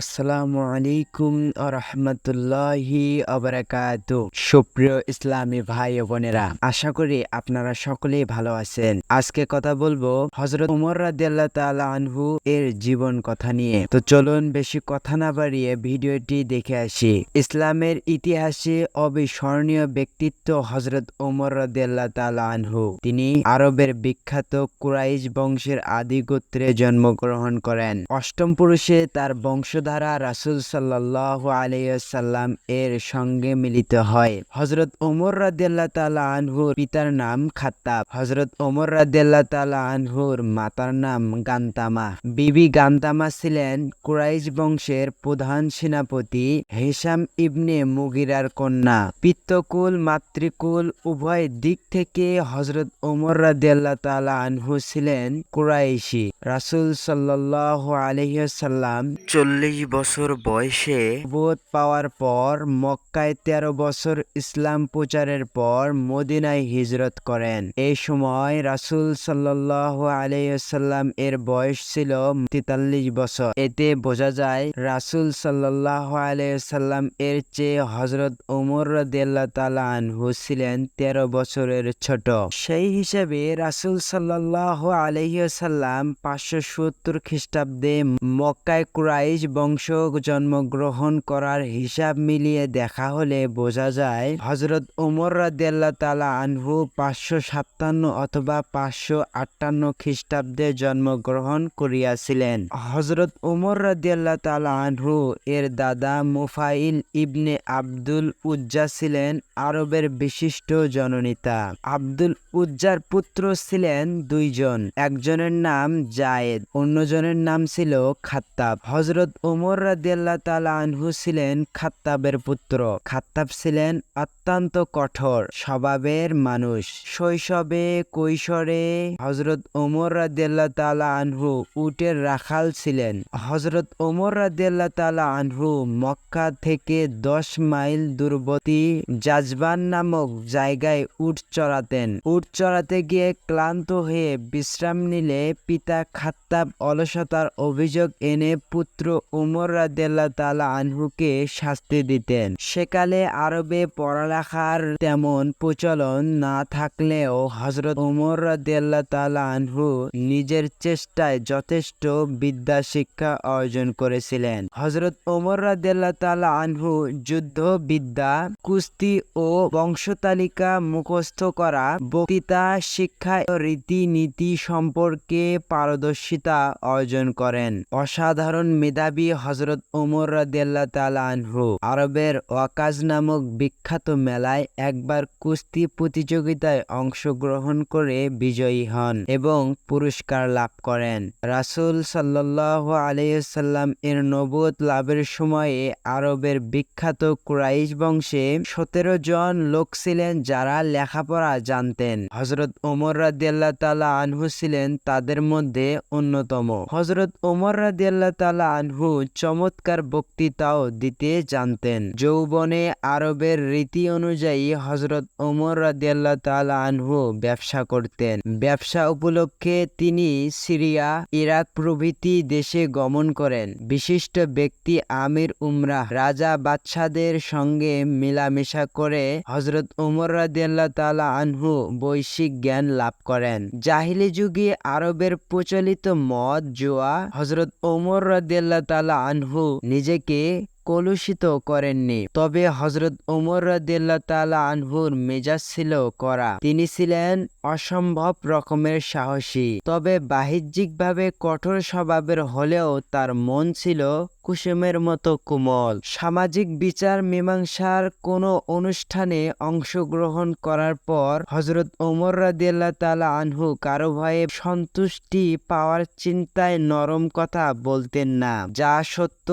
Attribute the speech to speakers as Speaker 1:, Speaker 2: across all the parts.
Speaker 1: আসসালামু আলাইকুম রহমতুল্লাহি আবরাকাত সুপ্রিয় ইসলামী ভাই বোনেরা, আশা করি আপনারা সকলেই ভালো আছেন। আজকে কথা বলব হজরত উমর রাদিয়াল্লাহ তাআলা আনহু এর জীবন কথা নিয়ে। তো চলুন বেশি কথা না বাড়িয়ে ভিডিওটি দেখে আসি। ইসলামের ইতিহাসে অবিস্মরণীয় ব্যক্তিত্ব হজরত উমর রাদিয়াল্লাহ তাআলা আনহু। তিনি আরবের বিখ্যাত কুরাইশ বংশের আদি গোত্রে জন্মগ্রহণ করেন। অষ্টম পুরুষে তার বংশধারা রাসূল সাল্লাল্লাহু আলাইসাল্লাম এর সঙ্গে মিলিত হয়। হজরত ওমর রাদিয়াল্লাহ তাআলা আনহুর পিতার নাম খাত্তাব। হজরত ওমর রাদিয়াল্লাহ তাআলা আনহুর মাতার নাম গান্তামা। বিবি গান্তামা ছিলেন কুরাইশ বংশের প্রধান সেনাপতি হেসাম ইবনে মুগিরার কন্যা। পিত্তকুল, মাতৃকুল, উভয় দিক থেকে হজরত ওমর রাদিয়াল্লাহ তাআলা আনহু ছিলেন কুরাইশি। রাসূল সাল্লাল্লাহু আলাইসাল্লাম চল্লিশ বছর বয়সে বোধ পাওয়ার পর মক্কায় তেরো বছর ইসলাম প্রচারের পর মদিনায় হিজরত করেন। এই সময় রাসুল সাল্লাল্লাহু আলাইসাল্লাম এর বয়স ছিল তেতাল্লিশ বছর। এতে বোঝা যায় রাসূল সাল্লাল্লাহু আলাইসাল্লাম এর চেয়ে হজরত ওমর রাদিয়াল্লাহু তাআলা আনহু ছিলেন তেরো বছরের ছোট। সেই হিসাবে রাসূল সাল্লাল্লাহু আলাইসাল্লাম পাঁচশো সত্তর খ্রিস্টাব্দে মক্কায় কুরাইশ বংশ জন্মগ্রহণ করার হিসাব মিলিয়ে দেখা হলে বোঝা যায় হজরত ওমর রাদিয়াল্লাহু তাআলা আনহু পাঁচশো সাতান্ন অথবা পাঁচশো আটান্ন খ্রিস্টাব্দে জন্মগ্রহণ করিয়াছিলেন। হজরত ওমর রাদিয়াল্লাহু তাআলা আনহু এর দাদা মুফাইল ইবনে আব্দুল উজ্জা ছিলেন আরবের বিশিষ্ট জননেতা। আব্দুল উজ্জার পুত্র ছিলেন দুইজন, একজনের নাম জায়েদ, অন্যজনের নাম ছিল খাত্তাব। হজরত ওমর রাদিয়াল্লাহ তাআলা আনহু ছিলেন খাত্তাবের পুত্র। খাত্তাব ছিলেন অত্যন্ত কঠোর স্বভাবের মানুষ। শৈশবে কৈশোরে হজরত ওমর রাদিয়াল্লাহ তাআলা আনহু উটের রাখাল ছিলেন। হজরত ওমর রাদিয়াল্লাহ তাআলা আনহু মক্কা থেকে দশ মাইল দূরবর্তী জাজবান নামক জায়গায় উট চড়াতেন। উট চড়াতে গিয়ে ক্লান্ত হয়ে বিশ্রাম নিলে পিতা খাত্তাব অলসতার অভিযোগ এনে পুত্র উমর রাদিয়াল্লাহ তাআলা আনহুকে শাস্তি দিতেন। সেকালে আরবে পড়ালেখার তেমন প্রচলন না থাকলেও হজরত উমর রাদিয়াল্লাহ তাআলা আনহু নিজের চেষ্টায় যথেষ্ট বিদ্যা শিক্ষা অর্জন করেছিলেন। হজরত ওমর রাদিয়াল্লাহ তাআলা আনহু যুদ্ধ, বিদ্যা, কুস্তি ও বংশতালিকা মুখস্থ করা, বক্তৃতা, শিক্ষা ও রীতিনীতি সম্পর্কে পারদর্শিতা অর্জন করেন। অসাধারণ মেধাবী হজরত ওমর রাদিয়াল্লাহ তাআলা আনহু। আরবের ওয়াকাজ নামক বিখ্যাত মেলায় একবার কুস্তি প্রতিযোগিতায় অংশগ্রহণ করে বিজয়ী হন এবং পুরস্কার লাভ করেন। রাসূল সাল্লাল্লাহু আলাইসাল্লাম এর নবুয়ত লাভের সময়ে আরবের বিখ্যাত কুরাইশ বংশে সতেরো জন লোক ছিলেন যারা লেখাপড়া জানতেন। হজরত ওমর রাদিয়াল্লাহ তাআলা আনহু ছিলেন তাদের মধ্যে অন্যতম। হজরত ওমর রাদিয়াল্লাহ তাআলা আনহু চমৎকার বক্তৃতাও দিতে জানতেন। যৌবনে আরবের রীতি অনুযায়ী হজরত ওমর রাদিয়াল্লাহ তাআলা আনহু ব্যবসা করতেন। ব্যবসা উপলক্ষে তিনি সিরিয়া, ইরাক প্রভৃতি দেশে গমন করেন। বিশিষ্ট ব্যক্তি আমির উমরাহ রাজা বাদশাদের সঙ্গে মেলামেশা করে হজরত উমর রাদিয়াল্লাহ তাআলা আনহু বৈশ্বিক জ্ঞান লাভ করেন। জাহিলি যুগে আরবের প্রচলিত মদ, জোয়া হজরত ওমর রাদিয়াল্লাহ আনহু নিজেকে কলুষিত করেননি। তবে হজরত ওমর রাদিয়াল্লাহ তালা আনহুর মেজাজ ছিল করা তিনি ছিলেন অসম্ভব রকমের সাহসী। তবে বাহ্যিকভাবে কঠোর স্বভাবের হলেও তার মন ছিল কুসুমের মতো কোমল। সামাজিক বিচার মীমাংসার কোনো অনুষ্ঠানে অংশগ্রহণ করার পর হজরত ওমর রাদিয়াল্লাহ তাআলা আনহু কারও ভয়ে সন্তুষ্টি পাওয়ার চিন্তায় নরম কথা বলতেন না। যা সত্য,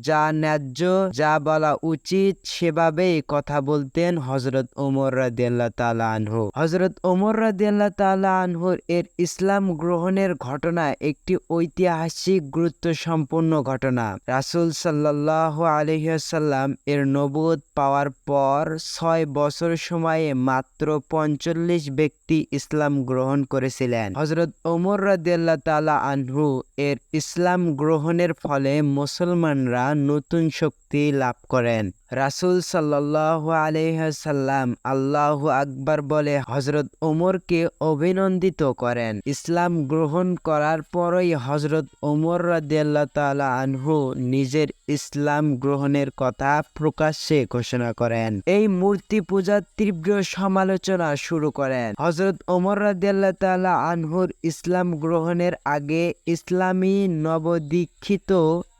Speaker 1: যা ন্যায্য, যা বলা উচিত সেভাবেই কথা বলতেন হজরত ওমর রাদিয়াল্লাহ তাআলা আনহু। হজরত ওমর রাদিয়াল্লাহ তাআলা আনহুর এর ইসলাম গ্রহণের ঘটনা একটি ঐতিহাসিক গুরুত্ব সম্পন্ন ঘটনা। রাসুল সাল্লাহ আলহিহাসাল্লাম এর নবুদ পাওয়ার পর ছয় বছর সময়ে মাত্র পঞ্চল্লিশ ব্যক্তি ইসলাম গ্রহণ করেছিলেন। হজরত ওমর রাদিয়াল্লা তালা আনহু এর ইসলাম গ্রহণের ফলে মুসলমানরা নতুন শক্তি লাভ করেন। রাসুল সাল্লাহ আলহাসাল্লাম আল্লাহ আকবার বলে হজরত ওমরকে অভিনন্দিত করেন। ইসলাম গ্রহণ করার পরই হজরত ওমর রাদিয়াল্লাহ তালা আনহু নিজের ইসলাম গ্রহণের কথা প্রকাশ্যে ঘোষণা করেন। এই মূর্তি পূজার তীব্র সমালোচনা শুরু করেন। হজরত ওমর রাদিয়াল্লাহ তালা আনহুর ইসলাম গ্রহণের আগে ইসলামী নবদীক্ষিত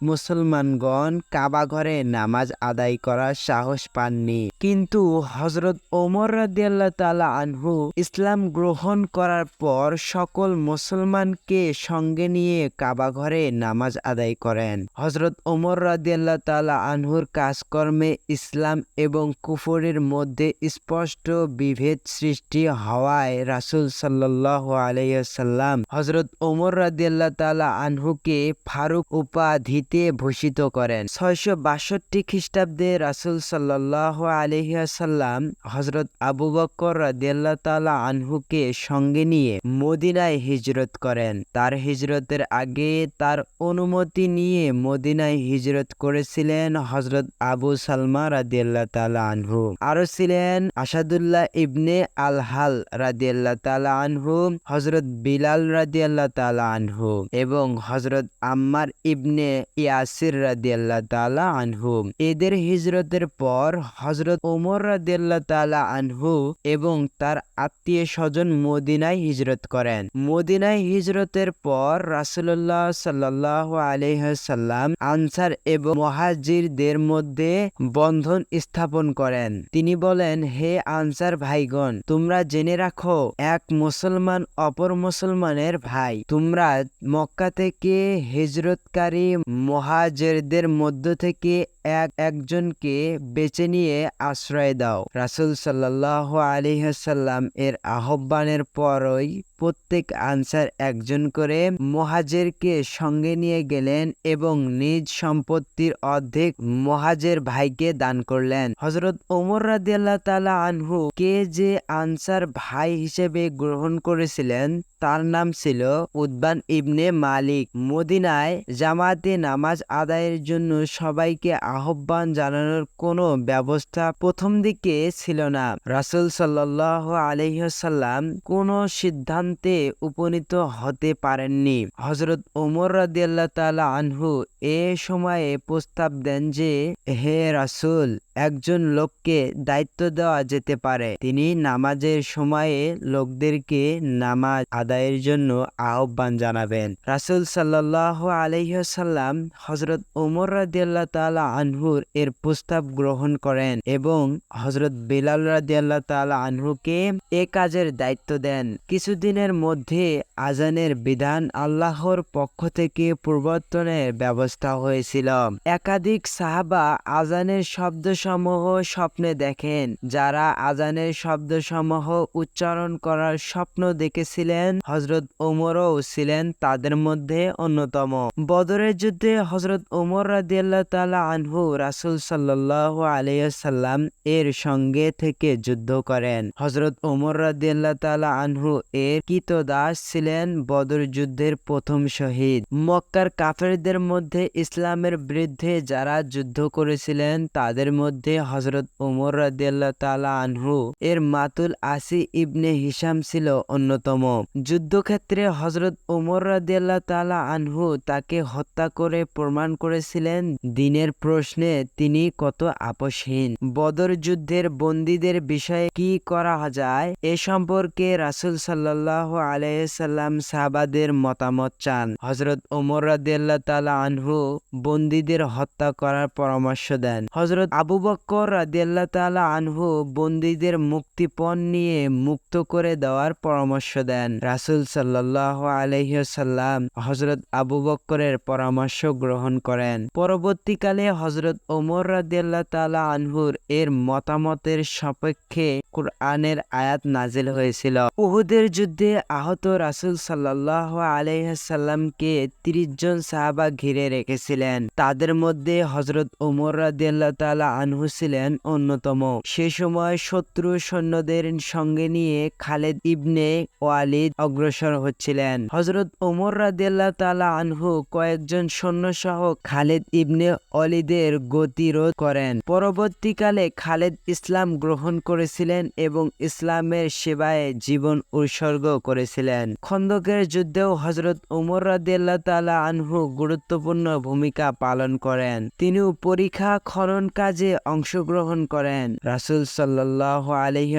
Speaker 1: মুসলমানগণ কাবা ঘরে নামাজ আদায় করার সাহস পাননি। কিন্তু হজরত ওমর রাদিয়াল্লাহ তালা আনহু ইসলাম গ্রহণ করার পর সকল মুসলমানকে সঙ্গে নিয়ে কাবা ঘরে নামাজ আদায় করেন। হজরত ওমর রাদিয়াল্লাহ তালা আনহুর কাজকর্মে ইসলাম এবং কুফরের মধ্যে স্পষ্ট বিভেদ সৃষ্টি হওয়ায় রাসুল সাল্লাহ আলাইসাল্লাম হজরত ওমর রাদিয়াল্লাহ তালা আনহুকে ফারুক উপাধিতে ভূষিত করেন। ছয়শো বাষট্টি খ্রিস্টাব্দে রাসুল সাল্লাহ আলহিয়াসাল্লাম হজরত আবু বকর রাদিয়াল্লাহ তালা আনহুকে সঙ্গে নিয়ে মদিনায় হিজরত করেন। তার হিজরতের আগে তার অনুমতি নিয়ে মদিনায় হিজরত করেছিলেন হজরত আবু সালমা রাদিয়াল্লাহ তালা আনহু। আরও ছিলেন আসাদুল্লাহ ইবনে আলহাল রাদিয়াল্লাহ তালা আনহু হজরত বিলাল রাদিয়াল্লাহ তালা আনহু এবং হজরত আম্মার ইবনে ইয়াসির রাদিয়াল্লাহ তালা আনহু। এদের হিজরতের পর হজরত ওমর রাদিয়াল্লাহ তালা আনহু এবং তার আত্মীয় স্বজন মদিনায় হিজরত করেন। মদিনায় হিজরতের পর রাসুল্লাহ সাল্লাহ আলহাল্লাম আনসার এবং মহাজিরদের মধ্যে বন্ধন স্থাপন করেন। তিনি বলেন, হে আনসার ভাইগণ, তোমরা জেনে রাখো, এক মুসলমান অপর মুসলমানের ভাই। তোমরা মক্কা থেকে হিজরতকারী মহাজেরদের মধ্য থেকে এক, একজনকে বেছে নিয়ে আশ্রয় দাও। রাসুল সাল্লাহ আলিহাসাল্লাম এর আহ্বানের পরই প্রত্যেক আনসার একজন করে মহাজেরকে সঙ্গে নিয়ে গেলেন এবং নিজ সম্পত্তির অর্ধেক মহাজের ভাইকে দান করলেন। হজরত ওমর রাদিয়াল্লাহ তালা আনহু কে যে আনসার ভাই হিসেবে গ্রহণ করেছিলেন, তার নাম ছিল উদ্বান ইবনে মালিক। মদিনায় জামাতে নামাজ আদায়ের জন্য সবাইকে আহ্বান জানানোর কোনো ব্যবস্থা প্রথম দিকে ছিল না। রাসুল সাল্লাহ আলহ্লাম কোনো সিদ্ধান্তে উপনীত হতে পারেননি। হজরত ওমর রাদিয়াল্লাহ তালা আনহু এ সময়ে প্রস্তাব দেন যে, হে রাসুল, একজন লোককে দায়িত্ব দেওয়া যেতে পারে। তিনি নামাজের সময়ে লোকদেরকে নামাজ আদায়ের জন্য আহ্বান জানাবেন। রাসুল সাল্লাহ আলহ্লাম হজরত ওমর রাদিয়াল্লাহ তালা আনহুর এর প্রস্তাব গ্রহণ করেন এবং হজরত বিলাল রাদিয়াল্লাহ তালা আনহুকে এ কাজের দায়িত্ব দেন। কিছুদিনের মধ্যে আজানের বিধান আল্লাহর পক্ষ থেকে পরিবর্তনের ব্যবস্থা হয়েছিল। একাধিক সাহাবা আজানের শব্দসমূহ স্বপ্নে দেখেন। যারা আজানের শব্দসমূহ উচ্চারণ করার স্বপ্ন দেখেছিলেন হজরত ওমরও ছিলেন তাদের মধ্যে অন্যতম। বদরের যুদ্ধে হজরত ওমর রাদিয়াল্লাহ তালা আনহু রাসুল সাল্লাহ আলিয়াল্লাম এর সঙ্গে থেকে যুদ্ধ করেন। হজরত ওমর রাদিয়াল্লাহ তালা আনহু এর কিত দাস ছিলেন বদর যুদ্ধের প্রথম শহীদ। মক্কার কাফেরদের মধ্যে ইসলামের বিরুদ্ধে যারা যুদ্ধ করেছিলেন, তাদের মধ্যে হজরত ওমর রাদিয়াল্লাহ তালা আনহু এর মাতুল আসি ইবনে হিসাম ছিল অন্যতম। যুদ্ধক্ষেত্রে হজরত ওমর রাদিয়াল্লাহ তালা আনহু তাকে হত্যা করে প্রমাণ করেছিলেন দিনের প্রশ্নে তিনি কত আপসহীন বদর যুদ্ধের বন্দীদের বিষয়ে কি করা যায় এ সম্পর্কে রাসুল সাল্লাহ আলাইসাল্লাম সাহাবাদের মতামত চান। হজরত ওমর রাদিয়াল্লাহ তালা আনহু বন্দীদের হত্যা করার পরামর্শ দেন। হজরত আবু বক্কর রাদিয়াল্লাহ তালা আনহু বন্দীদের মুক্তিপণ নিয়ে মুক্ত করে দেওয়ার পরামর্শ দেন। রাসুল সাল্লাহ আলহিসাল্লাম হজরত আবু বক্করের পরামর্শ গ্রহণ করেন। পরবর্তীকালে হজরত হজরত ওমর রাদিয়াল্লাহ তাআলা আনহুর এর মতামতের সপক্ষে কোরআনের আয়াত নাজিল হয়েছিল। উহুদের যুদ্ধে আহত রাসূল সাল্লাল্লাহু আলাইহি সাল্লামকে 30 জন সাহাবা ঘিরে রেখেছিলেন। তাদের মধ্যে হজরত ওমর রাদিয়াল্লাহু তাআলা আনহু ছিলেন অন্যতম। সে সময় শত্রু সৈন্যদের সঙ্গে নিয়ে খালেদ ইবনে ওয়ালিদ অগ্রসর হচ্ছিলেন। হজরত ওমর রাদিয়াল্লাহু তাআলা আনহু কয়েকজন সৈন্য সহ খালেদ ইবনে অলিদের গতিরোধ করেন। পরবর্তীকালে খালেদ ইসলাম গ্রহণ করেছিলেন এবং ইসলামের সেবায় জীবন উৎসর্গ করেছিলেন। খন্দকের যুদ্ধেও হজরত উমর রাদিয়াল্লাহু তাআলা আনহু গুরুত্বপূর্ণ ভূমিকা পালন করেন। তিনিও পরীক্ষা খনন কাজে অংশগ্রহণ করেন। রাসূল সাল্লাল্লাহু আলাইহি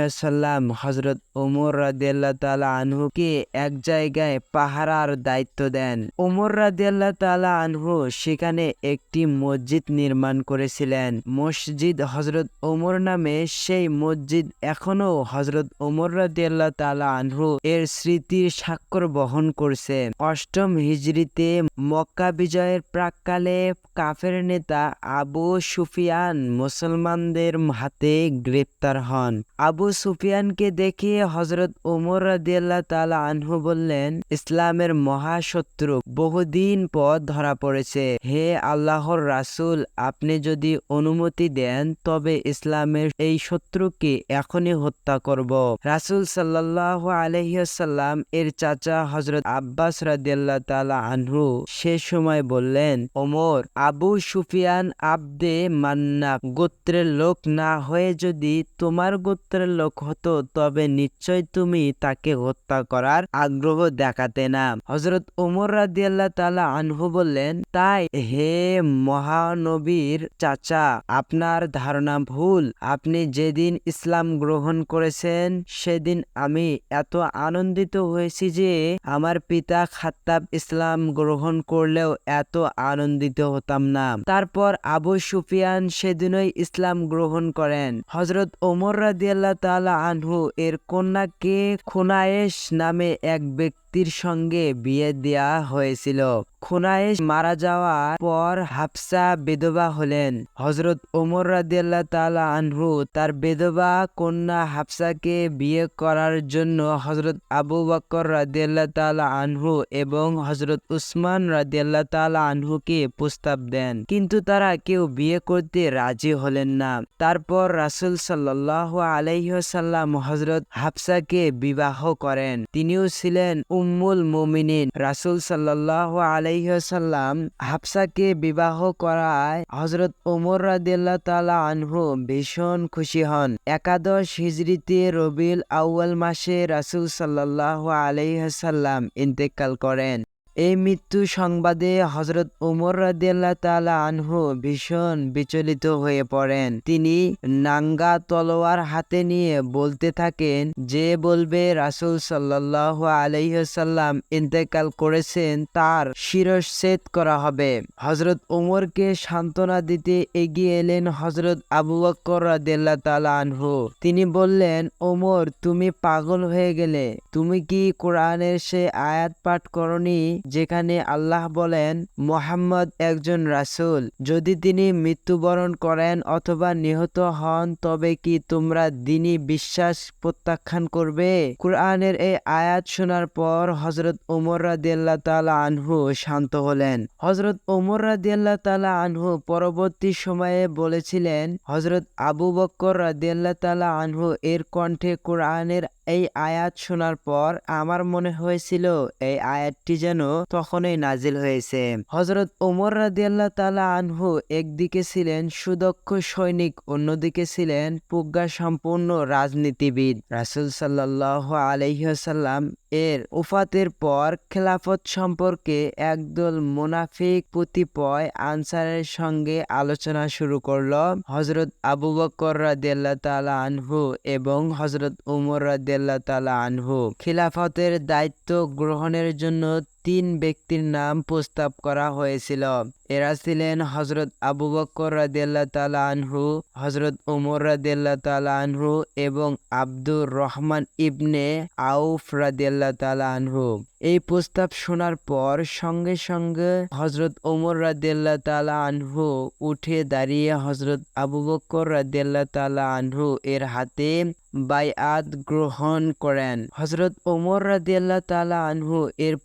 Speaker 1: হজরত উমর রাদিয়াল্লাহু তাআলা আনহুকে এক জায়গায় পাহারার দায়িত্ব দেন। উমর রাদিয়াল্লাহু তাআলা আনহু সেখানে একটি মসজিদ নির্মাণ করেছিলেন। মসজিদ হজরত ওমর নামে সেই মসজিদ এখনও হজরত ওমর রাদিয়াল্লাহু তাআলা আনহু এর স্মৃতির স্বাক্ষর বহন করছে। অষ্টম হিজরিতে মক্কা বিজয়ের প্রাককালে কাফের নেতা আবু সুফিয়ান মুসলমানদের হাতে গ্রেপ্তার হন। আবু সুফিয়ানকে দেখে হজরত ওমর রাদিয়াল্লাহু তাআলা আনহু বললেন, ইসলামের মহাশত্রু বহুদিন পর ধরা পড়েছে। হে আল্লাহর রাসূল আপনি যদি অনুমতি দেন, তবে ইসলামের এই শত্রুকে এখনই হত্যা করব। রাসূল সাল্লাল্লাহু আলাইহি এর চাচা হজরত আব্বাস রাদিয়াল্লাহু তাআলা আনহু সে সময় বললেন, ওমর, আবু সুফিয়ান আব্দে মান্না, গোত্রের লোক না হয়ে যদি তোমার গোত্রের লোক হতো, তবে নিশ্চয় তুমি তাকে হত্যা করার আগ্রহ দেখাতে না। হজরত ওমর রাদিয়াল্লাহু তাআলা আনহু বললেন, তাই হে মহানবীর চাচা, আপনার ধারণা ভুল। আপনি যেদিন ইসলাম গ্রহণ করেছেন, সেদিন আমি এত আনন্দিত হয়েছি যে আমার পিতা খাত্তাব ইসলাম গ্রহণ করলেও এত আনন্দিত হতাম না। তারপর আবু সুফিয়ান সেদিনই ইসলাম গ্রহণ করেন। হজরত ওমর রাদিয়াল্লাহ তাআলা আনহু এর কন্যাকে খুনায়েশ নামে এক ব্যক্তির সঙ্গে বিয়ে দেয়া হয়েছিল। খুনায়েশ মারা যাওয়ার পর হাফসা বেদবা হলেন। হজরত ওমর রাদিয়াল্লাহ তাআলা আনহু তার বেদবা কন্যা হাফসাকে বিয়ে করার জন্য হজরত আবু বকর রাদিয়াল্লাহ তাআলা আনহু এবং হজরত উসমান রাদিয়াল্লাহ তাআলা আনহুকে প্রস্তাব দেন। কিন্তু তারা কেউ বিয়ে করতে রাজি হলেন না। তারপর রাসুল সাল্লাল্লাহু আলাইহি ওয়াসাল্লাম হজরত হাফসাকে বিবাহ করেন। তিনিও ছিলেন উম্মুল মুমিনিন। রাসুল সাল্লাহ আলাইহি হাফসাকে বিবাহ করায় হজরত ওমর রাদিল্লা তালা আনহু ভীষণ খুশি হন। একাদশ হিজড়িতে রবিল আউয়াল মাসে রাসুল সাল্লাহ আলাইহি ইন্তেকাল করেন। এই মৃত্যু সংবাদে হজরত উমর রাদিয়াল্লাহ তাআলা আনহু ভীষণ বিচলিত হয়ে পড়েন। তিনি নাঙ্গা তলোয়ার হাতে নিয়ে বলতে থাকেন, যে বলবে রাসূল সাল্লাল্লাহু আলাইহি ওয়াসাল্লাম ইন্তেকাল করেছেন, তার শিরচ্ছেদ করা হবে। হজরত উমরকে সান্ত্বনা দিতে এগিয়ে এলেন হজরত আবু বকর রাদিয়াল্লাহ তাআলা আনহু। তিনি বললেন ওমর তুমি পাগল হয়ে গেলে। তুমি কি কোরআনের সে আয়াত পাঠ করনি? যেখানে আল্লাহ বলেন, মোহাম্মদ একজন রাসূল। যদি তিনি মৃত্যুবরণ করেন অথবা নিহত হন, তবে কি তোমরা দিনই বিশ্বাস প্রত্যাখ্যান করবে? কোরআনের এই আয়াত শোনার পর হজরত ওমর রাদিয়াল্লাহ তালা আনহু শান্ত হলেন। হজরত ওমর রাদিয়াল্লাহ তালা আনহু পরবর্তী সময়ে বলেছিলেন হজরত আবু বক্কর রাদিয়াল্লাহ তালা আনহু এর কণ্ঠে কোরআনের এই আয়াত শোনার পর আমার মনে হয়েছিল এই আয়াতটি যেন তখনই নাজিল হয়েছে। হজরত ওমর রাদিয়াল্লাহ তাআলা আনহু একদিকে ছিলেন সুদক্ষ সৈনিক, অন্যদিকে ছিলেন প্রজ্ঞা সম্পূর্ণ রাজনীতিবিদ। রাসূল সাল্লাল্লাহু আলাইহি এর উফাতের পর খেলাফত সম্পর্কে একদল মুনাফিক কতিপয় আনসারের সঙ্গে আলোচনা শুরু করল। হজরত আবু বকর রাদিয়াল্লাহ তাআলা আনহু এবং হজরত উমর রাদিয়াল্লাহ তালা আনহু খিলাফতের দায়িত্ব গ্রহণের জন্য তিন ব্যক্তির নাম প্রস্তাব করা হয়েছিল। এরা ছিলেন হজরত আবু বক্কর রাদিয়াল্লাহ তালা আনহু হজরত উমর রাদিয়াল্লাহ তালা আনহু এবং আব্দুর রহমান ইবনে আউফ রাদিয়াল্লাহ তালা আনহু। এই প্রস্তাব শোনার পর সঙ্গে সঙ্গে হজরত ওমর রাদিয়াল্লাহ তালা আনহু উঠে দাঁড়িয়ে হজরত আবু বক্কর রাদিয়াল্লাহ তালা আনহু এর হাতে বাইআত গ্রহণ করেন। হজরত ওমর রাদিয়াল্লাহ তালা আনহু এর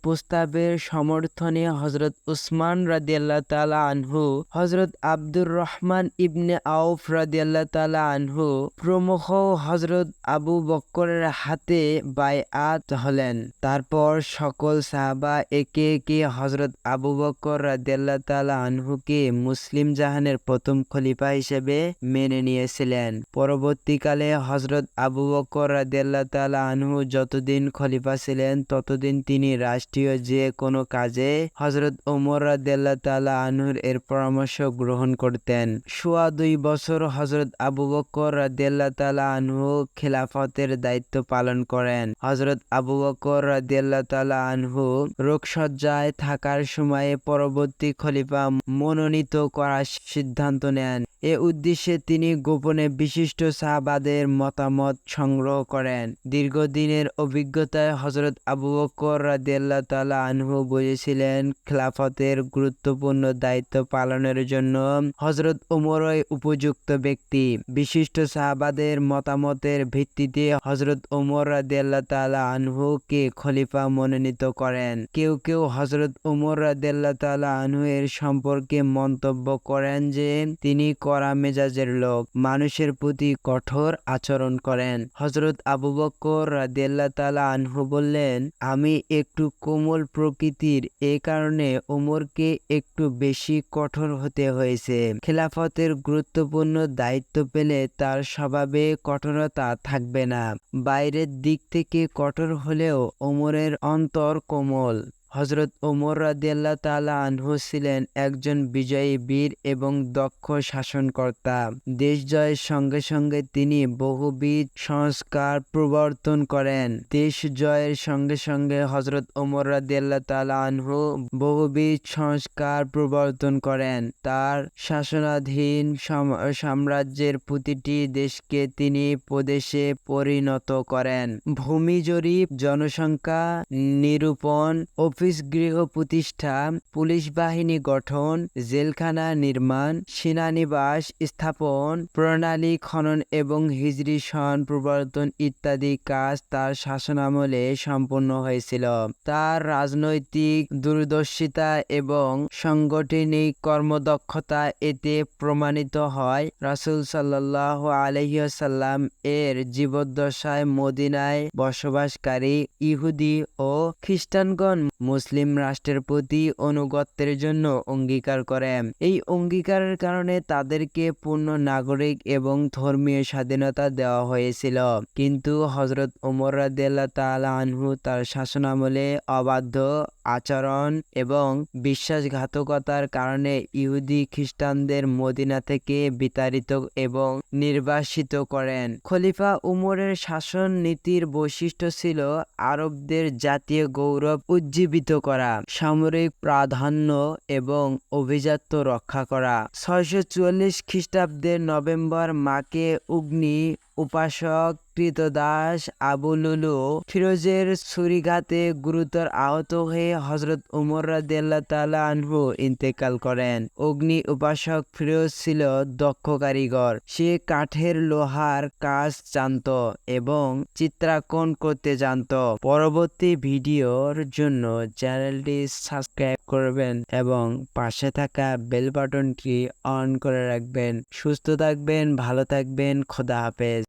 Speaker 1: প্রস্তাবের সমর্থনে হজরত উসমান রাদিয়াল্লাহ তালা আনহু হজরত আব্দুর রহমান ইবনে আউফ রাদিয়াল্লাহ তালা আনহু প্রমুখ হজরত আবু বক্করের হাতে বাইআত হলেন। তারপর সকল সাহাবা একে একে হজরত আবু বক্কর রাদিয়াল্লাহ তালা আনহুকে মুসলিম জাহানের প্রথম খলিফা হিসেবে মেনে নিয়েছিলেন। পরবর্তীকালে হজরত আবু বক্কর রাদিয়াল্লাহ তালা আনহু যতদিন খলিফা ছিলেন, ততদিন তিনি রাষ্ট্রীয় যে কোনো কাজে হজরত ওমর রাদিয়াল্লাহ তালা আনহুর এর পরামর্শ গ্রহণ করতেন। সোয়া দুই বছর হজরত আবু বক্কর রাদিয়াল্লাহ তালা আনহু খেলাফতের দায়িত্ব পালন করেন। হজরত আবু বক্কর রাদিয়াল্লাহ তালা আনহু রোগসজ্জায় থাকার সময়ে পরবর্তী খলিফা মনোনীত করার সিদ্ধান্ত নেন। এ উদ্দেশ্যে তিনি গোপনে বিশিষ্ট সাহাবাদের মতামত সংগ্রহ করেন। দীর্ঘদিনের অভিজ্ঞতায় হজরত আবু বকর রাদিয়াল্লাহ তাআলা আনহু বুঝেছিলেন খেলাফতের গুরুত্বপূর্ণ দায়িত্ব পালনের জন্য হজরত ওমরই উপযুক্ত ব্যক্তি। বিশিষ্ট সাহাবাদের মতামতের ভিত্তিতে হজরত ওমর রাদিয়াল্লাহ তাআলা আনহুকে খলিফা মনোনীত করেন। কেউ কেউ হজরত ওমর রাদিয়াল্লাহ তাআলা আনহু এর সম্পর্কে মন্তব্য করেন যে, তিনি কড়া মেজাজের লোক, মানুষের প্রতি কঠোর আচরণ করেন। হজরত আবু বক্কর রাদিয়াল্লাহ তাআলা আনহু বললেন, আমি একটু কোমল প্রকৃতির এ কারণে ওমরকে একটু বেশি কঠোর হতে হয়েছে। খেলাফতের গুরুত্বপূর্ণ দায়িত্ব পেলে তার স্বভাবে কঠোরতা থাকবে না। বাইরের দিক থেকে কঠোর হলেও ওমরের অন্তর কোমল। হজরত ওমর রাদিয়াল্লাহ তাআলা আনহু ছিলেন একজন বিজয়ী বীর এবং দক্ষ শাসনকর্তা। দেশ জয়ের সঙ্গে সঙ্গে তিনি বহুবিধ সংস্কার প্রবর্তন করেন। দেশ জয়ের সঙ্গে সঙ্গে হজরত ওমর রাদিয়াল্লাহ তাআলা আনহু বহুবিধ সংস্কার প্রবর্তন করেন। তার শাসনাধীন সাম- সাম্রাজ্যের প্রতিটি দেশকে তিনি প্রদেশে পরিণত করেন। ভূমি জরিপ, জনসংখ্যা নিরূপণ অফিস গৃহ প্রতিষ্ঠা পুলিশ বাহিনী গঠন, জেলখানা নির্মাণ, সেনানিবাস স্থাপন, প্রণালী খনন এবং হিজরি সন প্রবর্তন ইত্যাদি কাজ তার শাসনামলে সম্পন্ন হয়েছিল। তার রাজনৈতিক দূরদর্শিতা এবং সাংগঠনিক কর্মদক্ষতা এতে প্রমাণিত হয়। রাসূল সাল্লাহ আলহিসাল্লাম এর জীবদ্দশায় মদিনায় বসবাসকারী ইহুদি ও খ্রিস্টানগণ মুসলিম রাষ্ট্রের প্রতি অনুগত্যের জন্য অঙ্গীকার করে। এই অঙ্গীকারের কারণে তাদেরকে পূর্ণ নাগরিক এবং ধর্মীয় স্বাধীনতা দেওয়া হয়েছিল। কিন্তু হজরত ওমর রাদিয়াল্লাহ তাআলা আনহু তার শাসনামলে অবাধ্য আচরণ এবং বিশ্বাসঘাতকতার কারণে ইহুদি খ্রিস্টানদের মদিনা থেকে বিতাড়িত এবং নির্বাসিত করেন। খলিফা উমরের শাসন নীতির বৈশিষ্ট্য ছিল আরবদের জাতীয় গৌরব উজ্জীবিত করা সামরিক প্রাধান্য এবং অভিজাত্য রক্ষা করা। ছয়শো চুয়াল্লিশ খ্রিস্টাব্দের নভেম্বর মাকে অগ্নি উপাসক কৃতদাস আবু লুলু ফিরোজের ছুরিঘাতে গুরুতর আহত হয়ে হজরত উমর তাআলা আনহু ইন্তেকাল করেন। অগ্নি উপাসক ফিরোজ ছিল দক্ষ কারিগর। সে কাঠের লোহার কাজ জানত এবং চিত্রাঙ্কন করতে জানত। পরবর্তী ভিডিওর জন্য চ্যানেলটি সাবস্ক্রাইব করবেন এবং পাশে থাকা বেল বাটনটি অন করে রাখবেন। সুস্থ থাকবেন, ভালো থাকবেন, খোদা হাফেজ।